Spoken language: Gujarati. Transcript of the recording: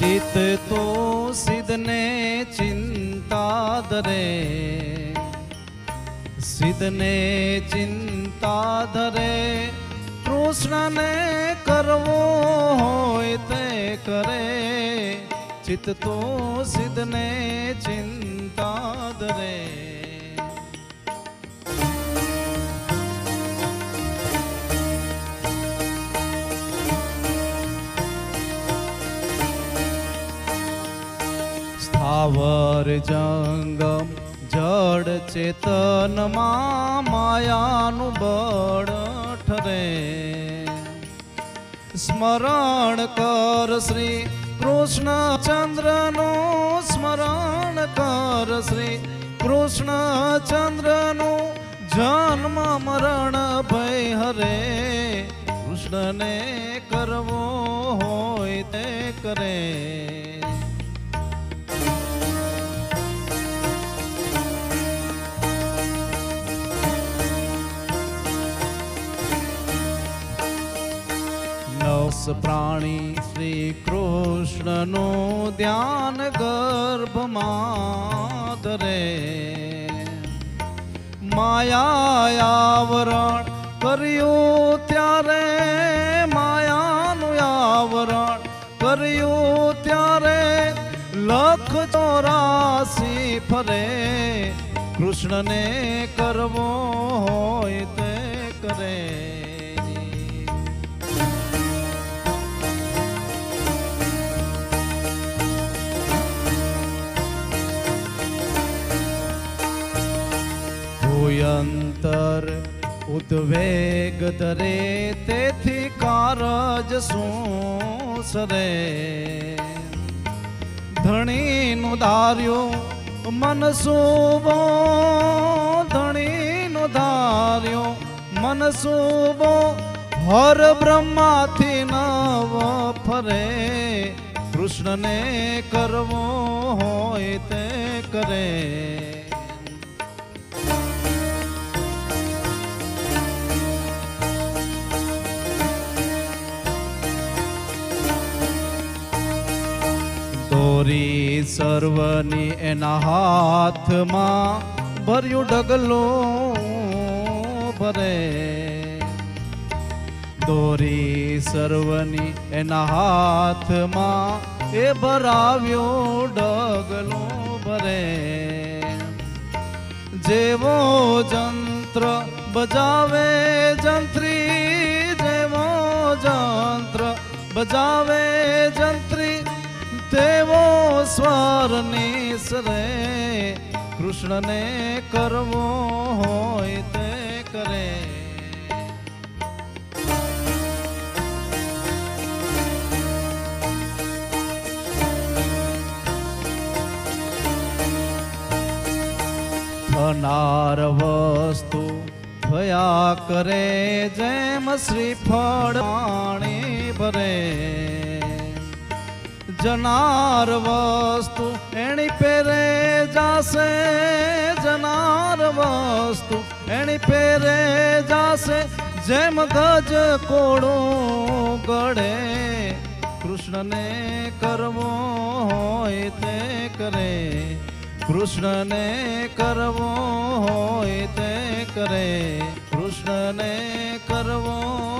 ચિત્ત તો સિદ્ધને ચિંતા ધરે. સિદ્ધને ચિંતા ધરે. કૃષ્ણને કરવો હોય તે કરે. ચિત્ત તો સિદ્ધને ચિંતા ધરે. સ્થાવર જંગમ જડ ચેતનમાં માયાનું બળ ઠરે. સ્મરણ કર શ્રી કૃષ્ણચંદ્રનું સ્મરણ કર શ્રી કૃષ્ણચંદ્રનું જન્મ મરણ ભય હરે. કૃષ્ણને કરવો હોય તે કરે. પ્રાણી શ્રી કૃષ્ણનું ધ્યાન ગર્ભમાં ધરે. માયાવરણ કર્યું ત્યારે માયાનું આવરણ કર્યું ત્યારે લખ ચોરાસી ફરે. કૃષ્ણને કરવો હોય તે કરે. ભૂયંતર ઉદ્વેગ ધરે તેથી કારજ શું સરે ધણીનું ધાર્યું મન શુભો, ધણીનું ધાર્યું મન શુભો, હર બ્રહ્માથી નવ ફરે. કૃષ્ણને કરવો હોય તે કરે. દોરી સર્વની એના હાથમાં ભર્યું ડગલો ભરે. દોરી સર્વની એના હાથમાં એ ભરાવ્યો ડગલો ભરે. જેવો જંત્ર બજાવે જંત્રી, જેવો જંત્ર બજાવે જંત્રી. નિસરે કૃષ્ણને કરવો હોય તે કરે. થનાર વસ્તુ થયા કરે જેમ શ્રીફળ પાણી ભરે. જનાર વસ્તુ એની પેરે જાશે જનાર વસ્તુ એની પેરે જાશે જેમ ગજ કોડું ગળે કૃષ્ણને કરવો હોય તે કરે કૃષ્ણને કરવો હોય તે કરે કૃષ્ણને કરવો